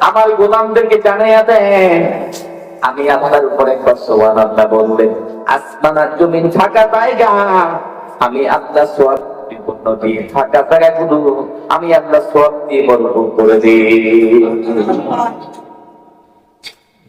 আমার গোলামদেরকে জানাইয়া দেন। আমি আপনার উপর একবার সোয়ান আল্লাহ বললেন আসমান আর জমিন ফাঁকা জায়গা। আমি আল্লাহ জায়গাগুলো আমি আল্লাহ সোয়াব দিয়ে ভরপুর করে দিই।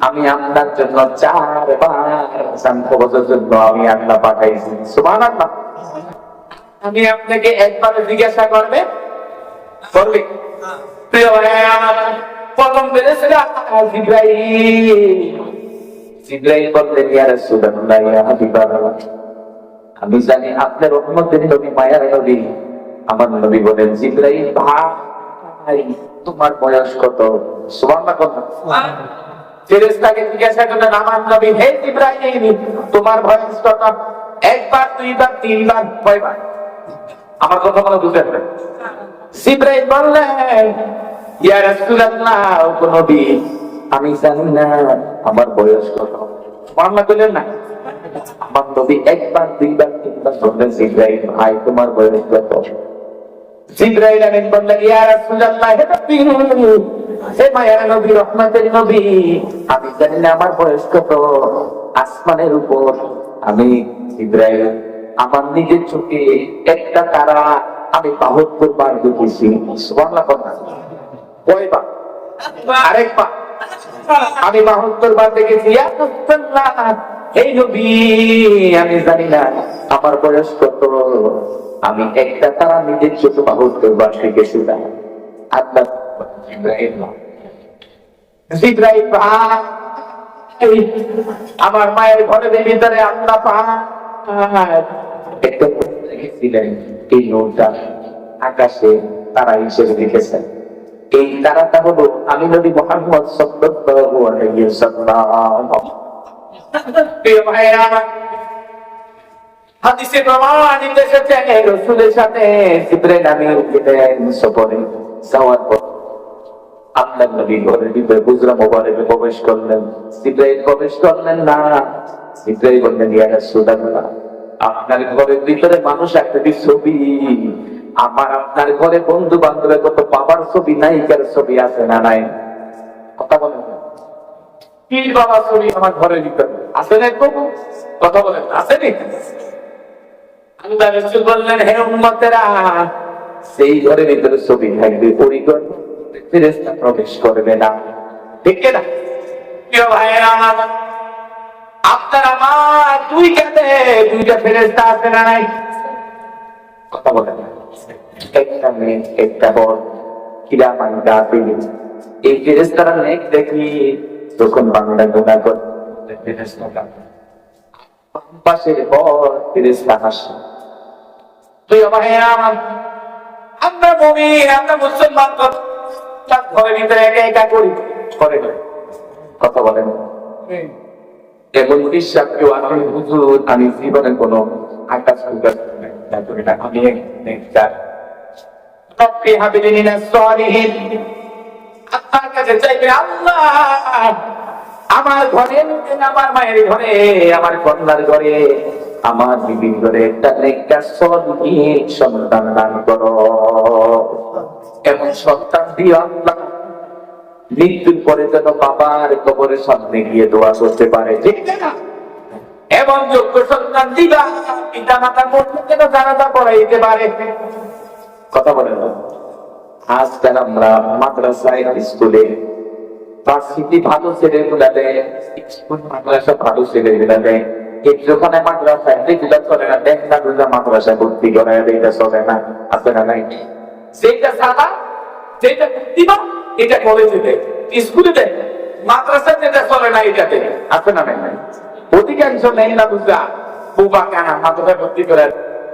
আমি আপনার জন্য চারবার জন্য আমি আল্লাহ পাঠাইছি। সুবহানাল্লাহ। আমি আপনাকে একবার জিজ্ঞাসা করবে? করবে? আমি জানি আপনার নবী আমার নবী বলেন তোমার বয়স কত? সুবহানাল্লাহ। ফেরেশতাকে জিজ্ঞাসা করলেন আমার নবী হে জিব্রাইল তোমার বয়স কত? একবার, দুইবার, তিনবার কয়বার আমার কথা কোনো বুঝতে জিব্রাইল বললেন, ইয়া রাসূলুল্লাহ, ও নবী, আমি জানি না আমার বয়স কত। বাংলা বললেন না? আমার নবী একবার, দুইবার, তিনবার বললেন, জিব্রাইল ভাই, তোমার বয়স কত? আমিন বললেন, ইয়া রাসূলুল্লাহ, হে নবী হে মায়ের নবী রহমতের নবী আমি জানি না আমার বয়স কত আসমানের উপর। আমি জিব্রাইল আমার নিজের চোখে একটা তারা আমি বাহাত্তর বার দেখেছি। সুবহানাল্লাহ কথা কয়বার আরেকবার আমি বাহাত্তর বার দেখেছি এই নবী আমি জানি না আমার বয়স কত। আমি একটা তারা নিজের চোখে বাহাত্তর বার দেখেছিলাম। আল্লাহ ইব্রাহিম ইব্রাহিম আমার মায়ের ঘরের ভিতরে আল্লাহ পাক একটা এই নৌটা আকাশে তারা হিসেবে রেখেছেন এই তারাটা হলো আমি নবী মোহাম্মদ সাল্লাল্লাহু আলাইহি ওয়াসাল্লাম। প্রিয় ভাইরা হাদিসে প্রমাণিত এসেছে রসুলের সাথে জিব্রাইল আমি গেলেন সফরে যাওয়ার পর আপনার নবী ঘরের ভিতরে গুজরা মোবারকে প্রবেশ করলেন। জিব্রাইল প্রবেশ করলেন না। জিব্রাইল বললেন, ইয়া রাসূলুল্লাহ, আপনার ঘরের ভিতরে মানুষ একটা ছবি? আমার আপনার ঘরে বন্ধু বান্ধবের কত বাবার ছবি নায়িকার ছবি আছে না নাই? কথা বলেন। কি বাবা ছবি আমার ঘরের ভিতরে? আছে না একটু কথা বলেন, আছে নি? আল্লাহ রাসূল বললেন, হে উম্মতেরা, সেই ঘরের ভিতরে ছবি থাকবে ওই ঘর ফেরেশতা প্রবেশ করবে না। ঠিক না প্রিয় ভাইয়েরা আমার, আপনার আমার দুই কাঁধে দুইটা ফেরেশতা আছে না নাই? কথা বলেন। একটা মেয়ে, একটা বল কিরা এই ফেরেশতারা নেক দেখি গুণা করে। আমার মুসলমান ঘরের ভিতরে একা একা করি। করে কথা বলেন। এমন বিশ্বাস কেউ আসলে হুজুর আমি জীবনে কোনো আকাশ কুকাশ আমি রব্বি হাবিলি মিনাস সালিহিন। আপনার কাছে চাইবে আল্লাহ আমার ঘরে আমার মায়ের ঘরে আমার কন্যার ঘরে আমার বিবির ঘরে একটা নেকটা সন্তান দান করো। এমন সন্তান দিও আল্লাহ মৃত্যুর পরে যেন বাবার কবরের সামনে গিয়ে দোয়া করতে পারে। এবং যোগ্য সন্তান দিবা, পিতা পড়াইতে পারে। কথা বলেন আজকাল আমরা মাদ্রাসায়, স্কুলে, ভার্সিটি ভালো ছেলে গুলাতে স্কুল মাদ্রাসা ভালো যেখানে মাদ্রাসায় চলে না, দেখ মাদ্রাসায় ভর্তি করে এটা চলে না না নাই? সেইটা সাদা যেটা দিবা এটা কলেজে দেয়। স্কুলে দেয়। মাদ্রাসা যেটা চলে না এটাতে। আছে না নাই? নাই অধিকাংশ নেই না বুঝলা। বুবা কানা মাথায় ভর্তি করে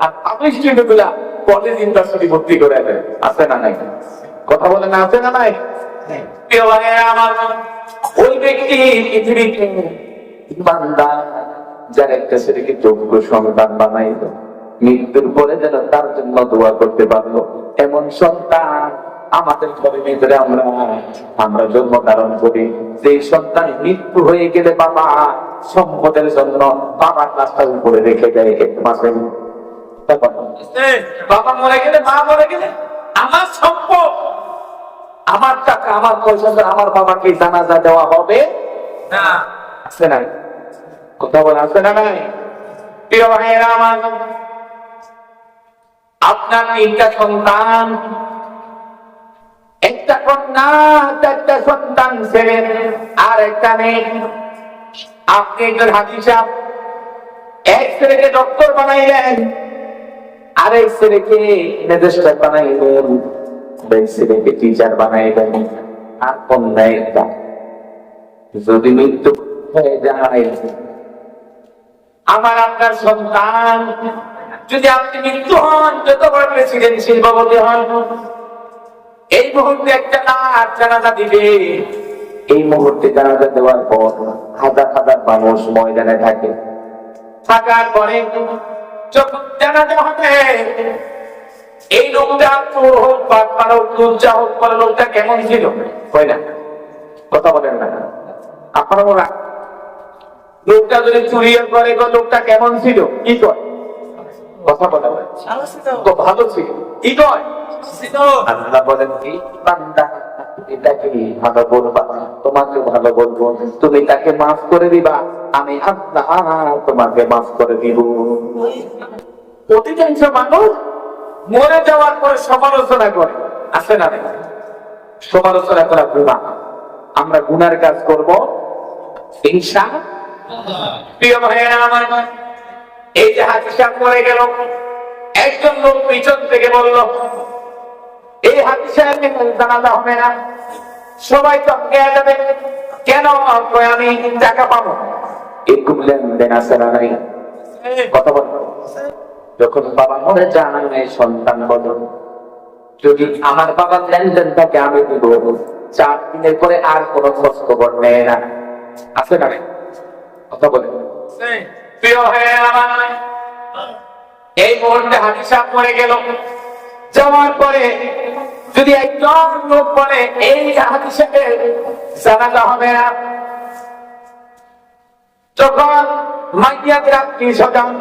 আর আপনি স্টুডেন্টগুলা কলেজ ইন্ডাস্ট্রি ভর্তি করে দেয়। আছে না নাই? কথা বলে না আছে না নাই? আমার ওই ব্যক্তি পৃথিবীতে ইমানদার যার একটা ছেলেকে যোগ্য সন্তান বানাইল। মৃত্যুর পরে যেন তার জন্য দোয়া করতে পারল। এমন সন্তান আমাদের ঘরের ভিতরে আমরা আমরা জন্ম ধারণ করি। যে সন্তান মৃত্যু হয়ে গেলে বাবা সম্পদের জন্য বাবার রাস্তার উপরে রেখে দেয় এক মাসের বাবা মরে গেলে মা মরে গেলে? আমার সম্পদ। আমার টাকা আমার পয়সা আমার বাবাকে জানাজা দেওয়া হবে? না। আছে না কথা বলে আছে না নাই? প্রিয় ভাইয়েরা আমার আপনার তিনটা সন্তান। একটা কন্যা, চারটা সন্তান ছেলে, আর একটা মেয়ে। আপনি একজন হাজির সাহেব এক ছেলেকে ডক্টর বানাইলেন আরেক ছেলেকে ম্যাজিস্ট্রেট বানাইলেন ছেলেকে টিচার বানাইলেন, আর কন্যা একটা। যদি মৃত্যু হয়ে যায়, আমার আপনার সন্তান যদি আপনি মৃত্যু হন, যত বড় প্রেসিডেন্সিয়াল বাবদে হন, এই মুহূর্তে একটা নাচ জানাজা দিবে? এই মুহূর্তে জানাজা দেওয়ার পর হাজার হাজার মানুষ ময়দানে থাকে। থাকার পরে যখন জানাজা হবে, এই লোকটা চোর হোক বাদ পারা হোক লজ্জা হোক পরে লোকটা কেমন ছিল? হয় না, কথা বলেন না। আপনারা লোকটা যদি চুরি করে লোকটা কেমন ছিল? কি কয় কথা বলা হয়। তো ভালো ছিল। আল্লাহ বলেন কি বান্দা তাকে ভালো বলবা। তোমাকে ভালো বলব। তুমি তাকে মাফ করে দিবা। আমি আল্লাহ তোমাকে মাফ করে দিব। অধিকাংশ মানুষ মরে যাওয়ার পরে সমালোচনা করে। আছে না? সমালোচনা করা গুণা আমরা গুনার কাজ করব। ইনশা প্রিয় ভাইয়েরা আমার এই যে হাতি সাপ মরে গেল। একজন লোক পিছন থেকে বলল, এই সাহেবের জানাজা হবে না। সবাই গেয়ে যাবে। কেন আমি টাকা পাবো? এরকম লেনদেন আছে না নাই। কথা যখন বাবা মরে যায় সন্তান বলো যদি আমার বাবার লেনদেন থাকে আমি দিব, চার দিনের পরে আর কোন খোঁজ খবর নেয় না। আছে না কথা বলে প্রিয় হয়ে আমার এই মুহূর্তে হাতি সাপ মরে গেল। যাওয়ার পরে যদি একজন লোক বলে, এই হাতি সাপের জানাজা হবে না। যখন মাইয়াদের আত্মীয় স্বজন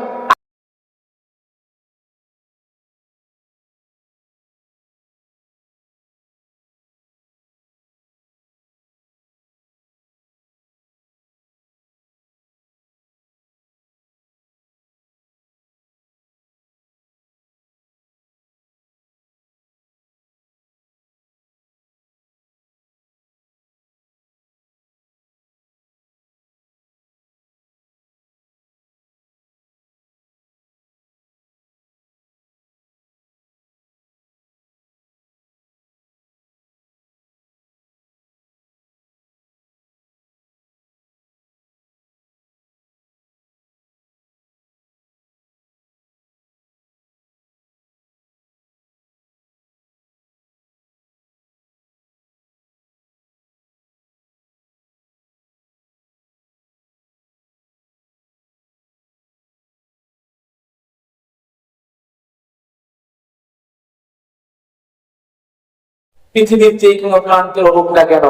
পৃথিবীর যে কোনো প্রান্তের না কেন,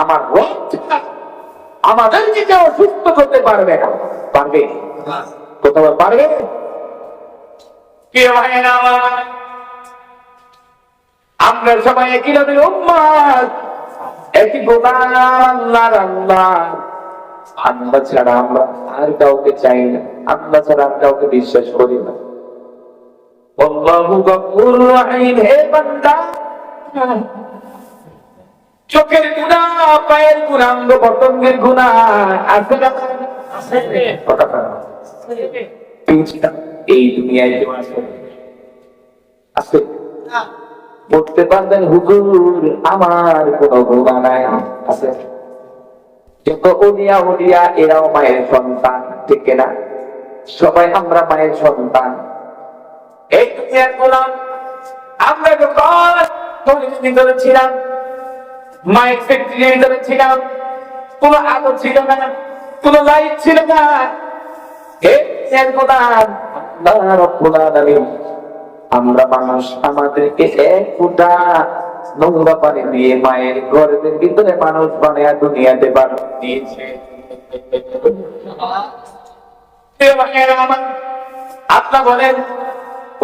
আমার রোগ আমাদেরকে কেউ সুস্থ করতে পারবে না, পারবে? কোথাও পারবে? আমার সবাই একই একই আল্লাহ। ছাড়া আমরা আর কাউকে চাই না, আল্লাহ ছাড়া আর কাউকে বিশ্বাস করি না। আল্লাহু গফুর রহিম, হে বান্দা। চোখের গুণা পায়ের গুণা অঙ্গ পতঙ্গের গুণা আছে না। তিনটা। এই দুনিয়ায় কেউ আছে আছে বলতে পারবেন হুজুর আমার কোনো গুণা নাই। আছে? যত উলিয়া উলিয়া এরাও মায়ের সন্তান ঠিক না? সবাই আমরা মায়ের সন্তান। এই দুনিয়ার গোলাম আমরা যখন ভিতরে ছিলাম মায়ের ফ্যাক্টরির ভিতরে ছিলাম আলো ছিল না, কোনো লাইট ছিল না। আমরা মানুষ আমাদেরকে এক ফুটা নোংরা পানি দিয়ে মায়ের গর্ভের ভিতরে মানুষ বানিয়ে দুনিয়াতে বানিয়ে দিয়েছে। বলেন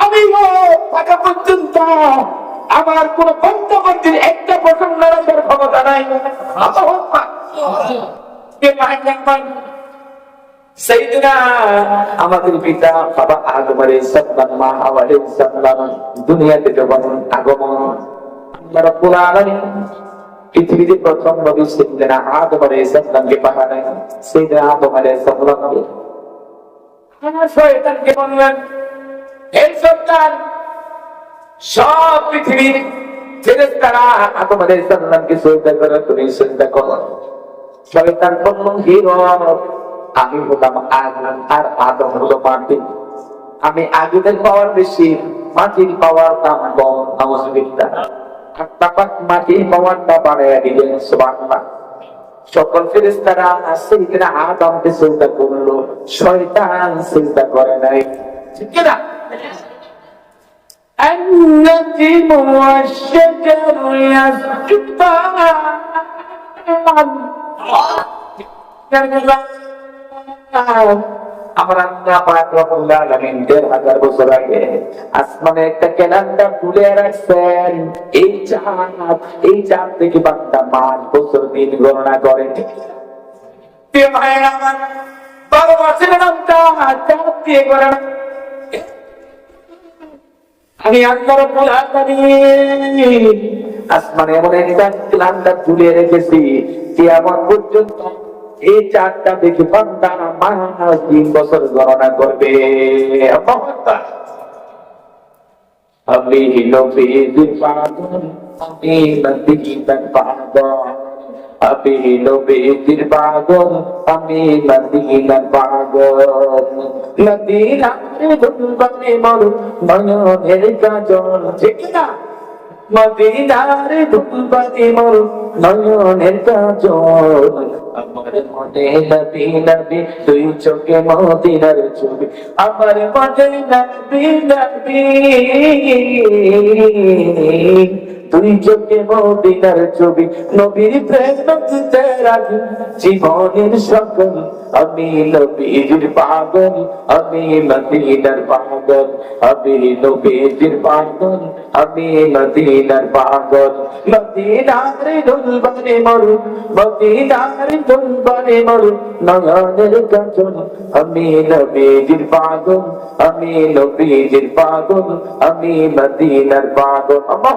আমি থাকা পর্যন্ত আমার কোন বন্ধবন্দির একটা পছন্দ রাখার ক্ষমতা নাই। আমাদের পিতা বাবা আদম সালাম মা হাওয়া আলাইহিস দুনিয়াতে যখন আগমন আল্লাহ রাব্বুল পৃথিবীতে প্রথম নবী সাইয়েদনা আদম আলাইহিস সালামকে পাঠালেন। সাইয়েদনা আদম আলাইহিস সালামকে আমার শয়তানকে বললেন আমি মাটি আগুনের পাওয়ার বেশি, মাটির পাওয়ার দাম কম আত্মাপাক মাটির পাওয়ারটা সুবহানাল্লাহ। সকল সাইয়েদনা আদমকে করল। শয়তান সিজদা করে নাই। ঠিক না? النجم والشجر يسجدان আমার আল্লাহ পাক রব্বুল আলামিন দেড় হাজার বছর আগে আসমানে একটা ক্যালেন্ডার তুলে রাখছেন এই চাঁদ এই চাঁদ থেকে বান্দা পাঁচ বছর দিন গণনা করে প্রিয় ভাইয়েরা আমার বারো মাসের নামটা চাঁদ দিয়ে গণনা আমি আল্লাহ রাব্বুল আলামিন আসমানে এমন একটা ক্যালেন্ডার তুলে রেখেছি, কিয়ামত পর্যন্ত এই চারটা দেখে বান্দা মাস তিন বছর গণনা করবে। আমি নবীর পাগল, আমি মদিনার পাগল আমি নবীর পাগল আমি মদিনার পাগল মদিনার দুর্বানে মরু নয়নের কাজল ঠিক না? মদিনার দুর্বানে মরু নয়নের কাজল আমার মনে নবী নবী তুই চোখে মদিনার ছবি। আমার মনে নবী নবী। তুই চোখে মদিনার ছবি, নবীর প্রেম নদীতে রাখি জীবনের সকল, আমি নবীর পাগল, আমি মদিনার পাগল, আমি নবীর পাগল, আমি মদিনার পাগল। মদিনার দুলবানে মরু মদিনার দুলবানে মরু নয়নের কাজল আমি নবীর পাগল, আমি নবীর পাগল, আমি মদিনার পাগল। আল্লাহ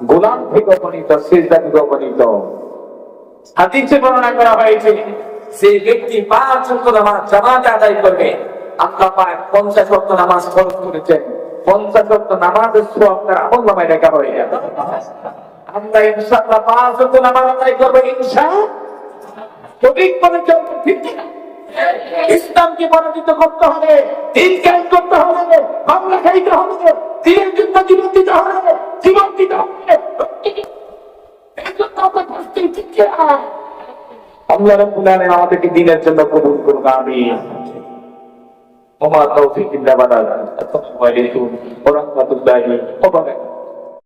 গোলাম থেকে অপনীত সেজদা থেকে অপনীত হাদিসে বর্ণনা করা হয়েছে, যে ব্যক্তি পাঁচ ওয়াক্ত নামাজ জামাতে আদায় করবে, আল্লাহ পাক পঞ্চাশ ওয়াক্ত নামাজ ফরজ করেছেন। পঞ্চাশ ওয়াক্ত নামাজের সব আপনার আমল নামায় লেখা হয়ে যাবে। আমরা ইনশাআল্লাহ পাঁচ ওয়াক্ত নামাজ আদায় করব, ইনশাআল্লাহ। সঠিক ভাবে চলবো, ঠিক ইসলামকে পরাজিত করতে হবে, দিন করতে হবে বাংলা খাইতে হবে। দিনের জন্য জীবন দিতে হবে জীবন দিতে হবে? আল্লাহ রাব্বুল আলামিন আমাদেরকে দিনের জন্য কবুল করুন, আমিন। ইল্লা বিল্লাহ আসসালামু আলাইকুম ওয়া রাহমাতুল্লাহি ওয়া বারাকাতুহু।